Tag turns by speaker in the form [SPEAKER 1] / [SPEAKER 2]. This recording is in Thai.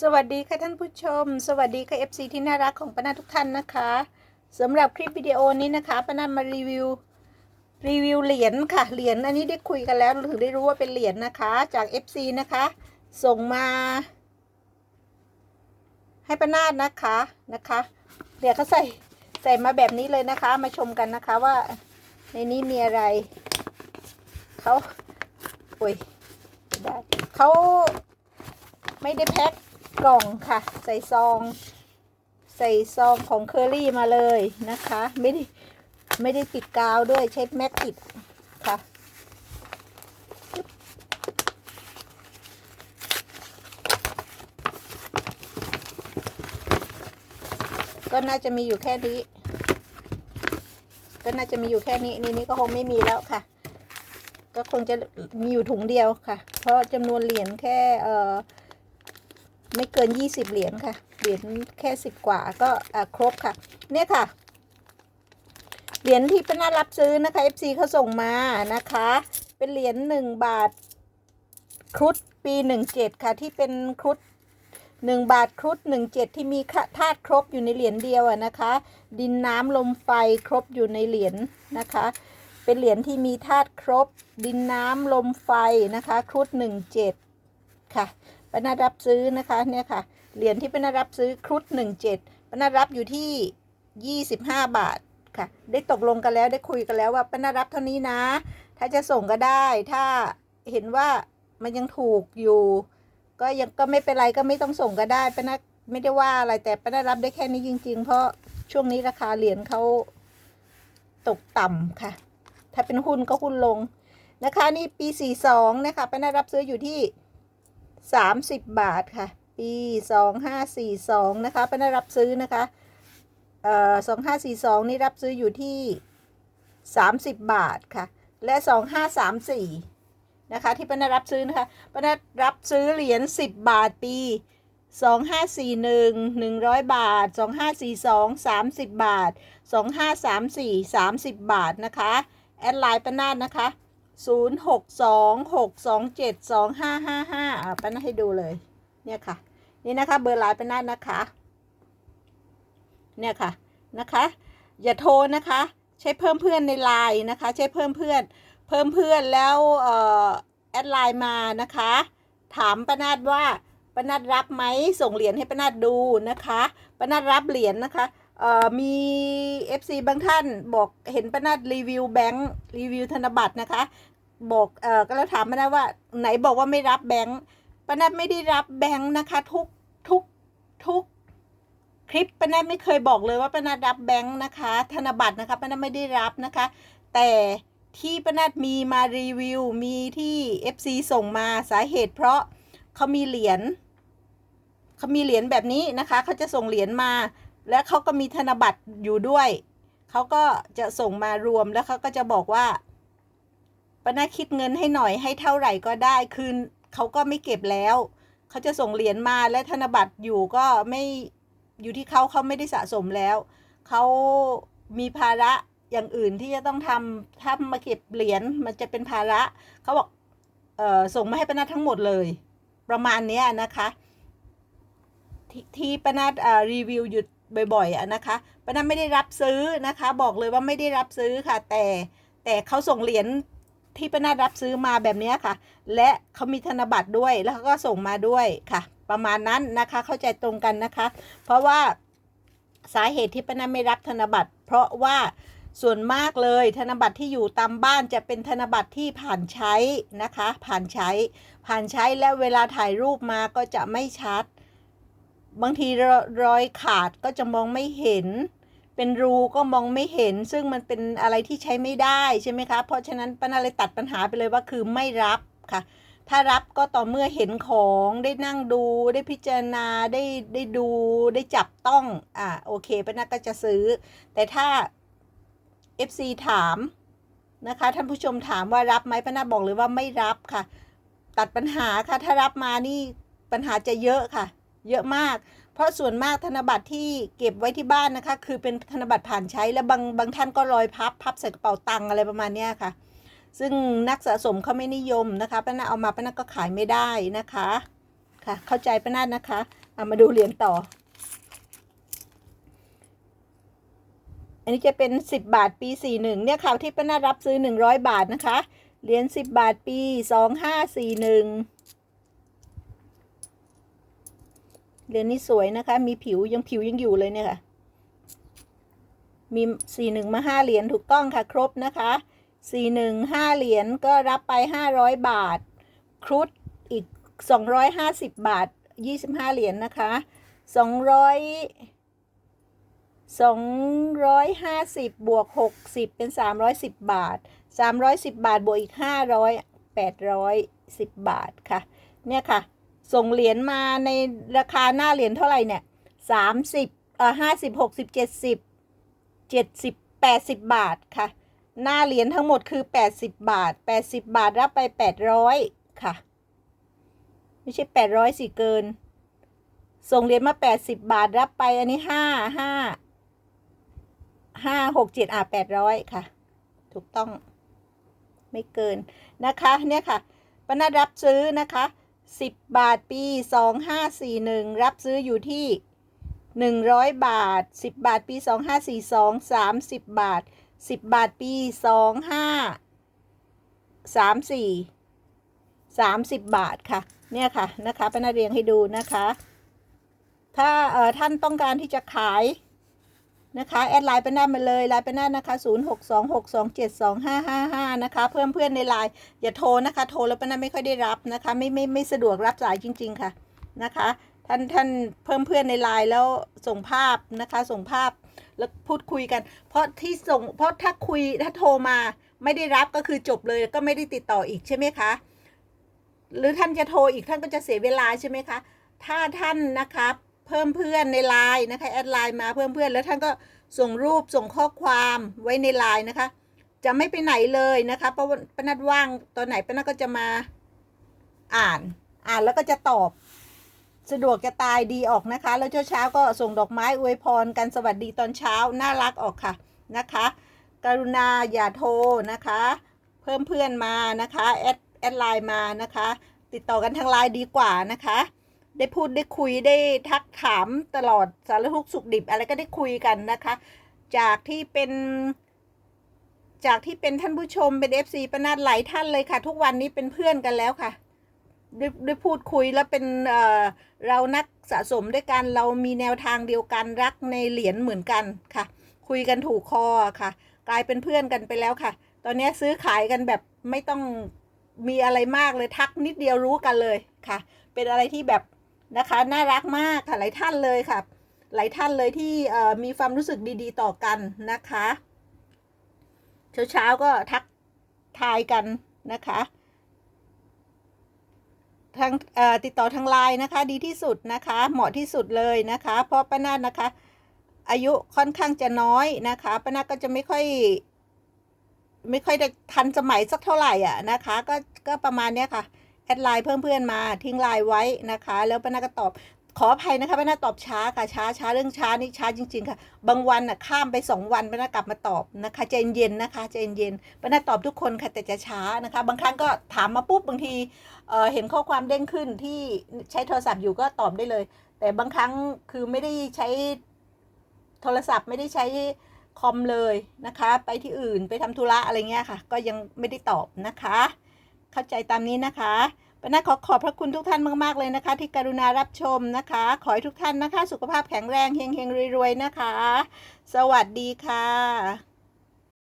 [SPEAKER 1] สวัสดีค่ะท่านผู้ชม สวัสดีค่ะ FC ที่น่ารักของป้านาทุกท่านนะคะสำหรับคลิปวิดีโอนี้นะคะป้านามารีวิวรีวิวเหรียญค่ะเหรียญอันนี้ได้คุยกันแล้วถึงได้รู้ว่าเป็นเหรียญนะคะ จาก FC นะคะ ส่งมา ให้ป้านาดนะคะนะคะเดี๋ยวเขาใส่ใส่มาแบบนี้เลยนะคะ มาชมกันนะคะว่าในนี้มีอะไรเขาโอ้ยได้เขาไม่ได้แพ็ค กล่องค่ะ ใส่ซอง ใส่ซองของเคอรี่มาเลยนะคะ ไม่ได้ไม่ได้ติดกาวด้วยใช้แม็กติดค่ะก็น่าจะมีอยู่แค่นี้ ก็น่าจะมีอยู่แค่นี้นี่นี่ก็คงไม่มีแล้วค่ะ ก็คงจะมีอยู่ถุงเดียวค่ะ เพราะจำนวนเหรียญแค่เอ่อ ไม่เกิน 20 เหรียญค่ะ เหรียญแค่ 10 กว่าก็ครบค่ะ เนี่ยค่ะ เหรียญที่เป็นน่ารับซื้อนะคะ FC เขาส่งมานะคะ เป็นเหรียญ1บาทครุฑปี 17 ค่ะ ที่เป็นครุฑ1บาทครุฑ17 ที่มีธาตุครบอยู่ในเหรียญเดียวนะคะ ดินน้ำลมไฟครบอยู่ในเหรียญนะคะ เป็นเหรียญที่มีธาตุครบ ดินน้ำลมไฟนะคะครุฑ17 ค่ะ ปนัดรับซื้อนะคะเนี่ยค่ะเหรียญที่ปนัดรับซื้อครุฑหนึ่งเจ็ดปนัดรับอยู่ที่ยี่สิบห้าบาทค่ะ ได้ตกลงกันแล้วได้คุยกันแล้วว่าปนัดรับเท่านี้นะ ถ้าจะส่งก็ได้ ถ้าเห็นว่ามันยังถูกอยู่ ก็ยังก็ไม่เป็นไรก็ไม่ต้องส่งก็ได้ปนัดไม่ได้ว่าอะไรแต่ปนัดรับได้แค่นี้จริง ๆ เพราะช่วงนี้ราคาเหรียญเขาตกต่ำค่ะ ถ้าเป็นหุ้นก็หุ้นลงนะคะ นี่ปีสี่สองนะคะปนัดรับซื้ออยู่ที่ สามสิบบาทค่ะ ปีสองห้าสี่สองนะคะเป็นได้รับซื้อนะคะเอ่อสองห้าสี่สองนี่รับซื้ออยู่ที่สามสิบบาทค่ะ และสองห้าสามสี่นะคะ ที่เป็นได้รับซื้อนะคะเป็นได้รับซื้อเหรียญสิบบาทปีสองห้าสี่หนึ่งหนึ่งร้อยบาทสองห้าสี่สองสามสิบบาทสองห้าสามสี่สามสิบบาทนะคะ แอดไลน์ปนาดนะคะ ศูนย์หกสองหกสองเจ็ดสองห้าห้าห้าอ่าป้านาให้ดูเลย เนี่ยค่ะ นี่นะคะ เบอร์ไลน์ป้านานะคะ เนี่ยค่ะนะคะ อย่าโทรนะคะ ใช้เพิ่มเพื่อนในไลน์นะคะ ใช้เพิ่มเพื่อน เพิ่มเพื่อนแล้วเอ่อแอดไลน์มานะคะ ถามป้านาว่าป้านาดรับไหมส่งเหรียญให้ป้านาดดูนะคะป้านาดรับเหรียญนะคะเอ่อมี FC บางท่านบอกเห็นป้านาดรีวิวแบงค์รีวิวธนบัตรนะคะ บอกเอ่อก็แล้วถามป้านาดว่า ไหนบอกว่าไม่รับแบงค์ป้านาดไม่ได้รับแบงค์นะคะ ทุกทุกทุกคลิปป้านาดไม่เคยบอกเลยว่าป้านาดรับแบงค์นะคะ ธนบัตรนะคะป้านาดไม่ได้รับนะคะ แต่ที่ป้านาดมีมารีวิวมีที่ FC ส่งมาสาเหตุ เพราะเขามีเหรียญเขามีเหรียญแบบนี้นะคะเขาจะส่งเหรียญมา และเขาก็มีธนบัตรอยู่ด้วยเขาก็จะส่งมารวมแล้วเขาก็จะบอกว่า ป้านาคิดเงินให้หน่อยให้เท่าไหร่ก็ได้คืนเขาก็ไม่เก็บแล้วเขาจะส่งเหรียญมาและธนบัตรอยู่ก็ไม่อยู่ที่เขาเขาไม่ได้สะสมแล้วเขามีภาระอย่างอื่นที่จะต้องทำถ้ามาเก็บเหรียญมันจะเป็นภาระเขาบอกเออส่งมาให้ป้านาทั้งหมดเลย ประมาณนี้นะคะที่ที่ปนัดอ่ารีวิวอยู่บ่อยๆนะคะป้านัดไม่ได้รับซื้อนะคะ บอกเลยว่าไม่ได้รับซื้อค่ะ แต่แต่เขาส่งเหรียญ ที่ปนัดรับซื้อมาแบบนี้ค่ะ และเขามีธนบัตรด้วยแล้วเขาก็ส่งมาด้วยค่ะ ประมาณนั้นนะคะเข้าใจตรงกันนะคะ เพราะว่าสาเหตุที่ปนัดไม่รับธนบัตร เพราะว่าส่วนมากเลยธนบัตรที่อยู่ตามบ้านจะเป็นธนบัตรที่ผ่านใช้นะคะ ผ่านใช้ ผ่านใช้แล้วเวลาถ่ายรูปมาก็จะไม่ชัด บางทีรอยขาดก็จะมองไม่เห็น เป็นรูก็มองไม่เห็น ซึ่งมันเป็นอะไรที่ใช้ไม่ได้ใช่ไหมคะ เพราะฉะนั้นป้านาเลยตัดปัญหาไปเลยว่าคือไม่รับค่ะ ถ้ารับก็ต่อเมื่อเห็นของได้นั่งดูได้พิจารณาได้ได้ดูได้จับต้องอ่าโอเคป้านาก็จะซื้อ แต่ถ้า FC ถามนะคะท่านผู้ชมถามว่ารับไหมป้านาบอกเลยว่าไม่รับค่ะ ตัดปัญหาค่ะถ้ารับมานี่ปัญหาจะเยอะค่ะ เยอะมาก เพราะส่วนมากธนบัตรที่เก็บไว้ที่บ้านนะคะ คือเป็นธนบัตรผ่านใช้แล้วบางบางท่านก็ลอยพับพับใส่กระเป๋าตังอะไรประมาณนี้ค่ะ ซึ่งนักสะสมเขาไม่นิยมนะคะป้านาเอามาป้านาก็ขายไม่ได้นะคะค่ะ เข้าใจป้านานะคะเอามาดูเหรียญต่อ อันนี้จะเป็น 10 บาทปี 41 เนี่ยค่ะที่ป้านารับซื้อ 100 บาทนะคะเหรียญ10 บาทปี 2541 เหรียญนี้สวยนะคะ มีผิวยังผิวยังอยู่เลยเนี่ยค่ะ มีสี่หนึ่งมาห้าเหรียญถูกต้องค่ะ ครบนะคะสี่หนึ่งห้าเหรียญก็รับไปห้าร้อยบาท ครุฑอีกสองร้อยห้าสิบบาทยี่สิบห้าเหรียญนะคะสองร้อยสองร้อยห้าสิบบวกหกสิบเป็นสามร้อยสิบบาทสามร้อยสิบบาทบวกอีกห้าร้อยแปดร้อยสิบบาทค่ะ เนี่ยค่ะ ส่งเหรียญมาในราคาหน้าเหรียญเท่าไหร่เนี่ยสามสิบเอ่อห้าสิบหกสิบเจ็ดสิบเจ็ดสิบแปดสิบบาทค่ะ หน้าเหรียญทั้งหมดคือแปดสิบบาทแปดสิบบาทรับไปแปดร้อยค่ะ ไม่ใช่แปดร้อยสิเกิน ส่งเหรียญมาแปดสิบบาทรับไปอันนี้ห้าห้าห้าหกเจ็ดอะแปดร้อยค่ะ ถูกต้อง ไม่เกินนะคะ เนี่ยค่ะปนัดรับซื้อนะคะ สิบบาทปีสองห้าสี่หนึ่งรับซื้ออยู่ที่หนึ่งร้อยบาทสิบบาทปีสองห้าสี่สองสามสิบบาทสิบบาทปีสองห้าสามสี่สามสิบบาทค่ะ เนี่ยค่ะนะคะเป็นัดเรียงให้ดูนะคะ ถ้าเอ่อท่านต้องการที่จะขาย นะคะ แอดไลน์ไปหน้ามาเลยไลน์ไปหน้านะคะ0 6 2 6 2 7 2 5 5 5นะคะ เพื่อนเพื่อนในไลน์อย่าโทรนะคะ โทรแล้วป้าหน้าไม่ค่อยได้รับนะคะ ไม่ไม่ไม่สะดวกรับสายจริง ๆ ค่ะนะคะ ท่านท่านเพิ่มเพื่อนในไลน์แล้วส่งภาพนะคะ ส่งภาพแล้วพูดคุยกัน เพราะที่ส่งเพราะถ้าคุยถ้าโทรมาไม่ได้รับก็คือจบเลยก็ไม่ได้ติดต่ออีกใช่ไหมคะหรือท่านจะโทรอีกท่านก็จะเสียเวลาใช่ไหมคะ ถ้าท่านนะคะ เพิ่มเพื่อนในไลน์นะคะแอดไลน์มาเพิ่มเพื่อนแล้วท่านก็ส่งรูปส่งข้อความไว้ในไลน์นะคะ จะไม่ไปไหนเลยนะคะเพราะว่าปนัดว่างตอนไหนปนัดก็จะมาอ่านอ่านแล้วก็จะตอบ สะดวกจะตายดีออกนะคะ แล้วเช้าเช้าๆก็ส่งดอกไม้อวยพรกันสวัสดีตอนเช้าน่ารักออกค่ะนะคะ กรุณาอย่าโทรนะคะ เพิ่มเพื่อนมานะคะแอดแอดไลน์มานะคะ ติดต่อกันทางไลน์ดีกว่านะคะ ได้พูดได้คุยได้ทักถามตลอดสารทุกสุขดิบ อะไรก็ได้คุยกันนะคะ จากที่เป็น จากที่เป็นท่านผู้ชมเป็น FC ประนาดหลายท่านเลยค่ะ ทุกวันนี้เป็นเพื่อนกันแล้วค่ะได้ได้พูดคุยแล้วเป็นเอ่อเรานักสะสมด้วยกันเรามีแนวทางเดียวกันรักในเหรียญเหมือนกันค่ะ คุยกันถูกคอค่ะ กลายเป็นเพื่อนกันไปแล้วค่ะ ตอนนี้ซื้อขายกันแบบไม่ต้องมีอะไรมากเลยทักนิดเดียวรู้กันเลยค่ะ เป็นอะไรที่แบบ นะคะ น่ารักมากค่ะหลายท่านเลยค่ะ หลายท่านเลยที่มีความรู้สึกดีๆต่อกันนะคะ เช้าๆก็ทักทายกันนะคะทางติดต่อทางไลน์นะคะ ดีที่สุดนะคะ เหมาะที่สุดเลยนะคะ เพราะป้านาดนะคะ อายุค่อนข้างจะน้อยนะคะป้านาดก็จะไม่ค่อย ไม่ค่อยได้ทันสมัยสักเท่าไหร่อะนะคะ ก็ก็ประมาณเนี้ยค่ะ แอดไลน์เพิ่มเพื่อนมาทิ้งไลน์ไว้นะคะ แล้วป้านาก็ตอบขออภัยนะคะป้านาตอบช้าค่ะช้าช้าเรื่องช้านี่ช้าจริง ๆ ค่ะ บางวันอะข้ามไปสองวันป้านากลับมาตอบนะคะใจเย็นๆนะคะใจเย็นๆป้านาตอบทุกคนค่ะแต่จะช้านะคะ บางครั้งก็ถามมาปุ๊บบางทีเเห็นข้อความเด้งขึ้นที่ใช้โทรศัพท์อยู่ก็ตอบได้เลย แต่บางครั้งคือไม่ได้ใช้โทรศัพท์ไม่ได้ใช้คอมเลยนะคะ ไปที่อื่นไปทำธุระอะไรเงี้ยค่ะ ก็ยังไม่ได้ตอบนะคะ เข้าใจตามนี้นะคะปน้าขอขอบพระคุณทุกท่านมาก ๆ เลยนะคะ ที่กรุณารับชมนะคะ ขอให้ทุกท่านนะคะ สุขภาพแข็งแรงเฮงๆรวยๆนะคะ สวัสดีค่ะ